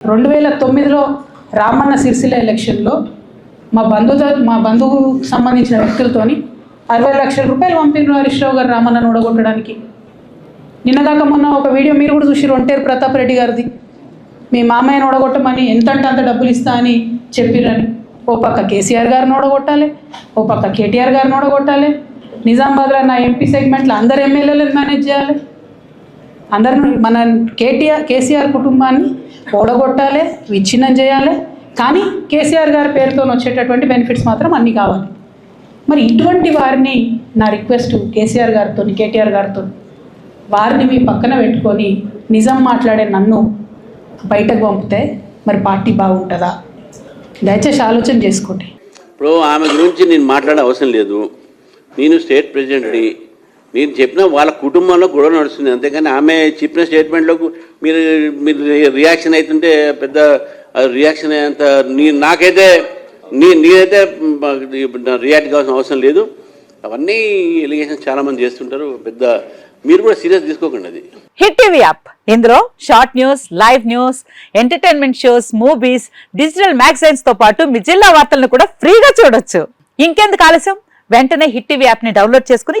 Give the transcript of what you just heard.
రెండు వేల తొమ్మిదిలో రామన్న సిరిసిల్ల ఎలక్షన్లో మా బంధుతో మా బంధువుకు సంబంధించిన వ్యక్తులతోని అరవై లక్షల రూపాయలు పంపినారు హరీష్ రావు గారు రామన్నను ఓడగొట్టడానికి నిన్నగాక మొన్న ఒక వీడియో మీరు కూడా చూసిరు ఒంటేరు ప్రతాప్ రెడ్డి గారిది. మీ మామయ్యను ఓడగొట్టమని ఎంతంటే అంత డబ్బులు ఇస్తా అని చెప్పిరని ఓ పక్క కేసీఆర్ గారిని ఓడగొట్టాలి ఓ పక్క కేటీఆర్ గారిని ఓడగొట్టాలి నిజామాబాద్లో నా ఎంపీ సెగ్మెంట్లో అందరు ఎమ్మెల్యేలను మేనేజ్ చేయాలి. అందరిని మన కేటీఆర్ కేసీఆర్ కుటుంబాన్ని ఓడగొట్టాలి విచ్ఛిన్నం చేయాలి. కానీ కేసీఆర్ గారి పేరుతో వచ్చేటటువంటి బెనిఫిట్స్ మాత్రం అన్నీ కావాలి. మరి ఇటువంటి వారిని నా రిక్వెస్ట్ కేసీఆర్ గారితో కేటీఆర్ గారితో వారిని మీ పక్కన పెట్టుకొని నిజం మాట్లాడే నన్ను బయటకు పంపితే మరి పార్టీ బాగుంటుందా? దయచేసి ఆలోచన చేసుకోండి. ఇప్పుడు ఆమె గురించి నేను మాట్లాడే అవసరం లేదు. నేను స్టేట్ ప్రెసిడెంట్ని నేను చెప్పిన వాళ్ళ కుటుంబంలో గొడవ నడుస్తుంది. అంతేగాని ఆమె చెప్పిన స్టేట్మెంట్లకు మీరు మీరు రియాక్షన్ అవుతుంటే పెద్ద రియాక్షన్ అయ్యేంత నీ నాకైతే నీ నేనైతే రియాక్ట్ కావాల్సిన అవసరం లేదు. అవన్నీ ఎలిగేషన్ చాలామంది చేస్తుంటారు. పెద్ద మీరు కూడా సీరియస్ తీసుకోకండి అది. Hit TV app. ఇందులో short news live news entertainment shows movies digital మ్యాగజైన్స్తో పాటు మీ జిల్లా వార్తలను కూడా ఫ్రీగా చూడొచ్చు. ఇంకెందుకు ఆలస్యం? వెంటనే హిట్ టీవీ యాప్ని డౌన్లోడ్ చేసుకుని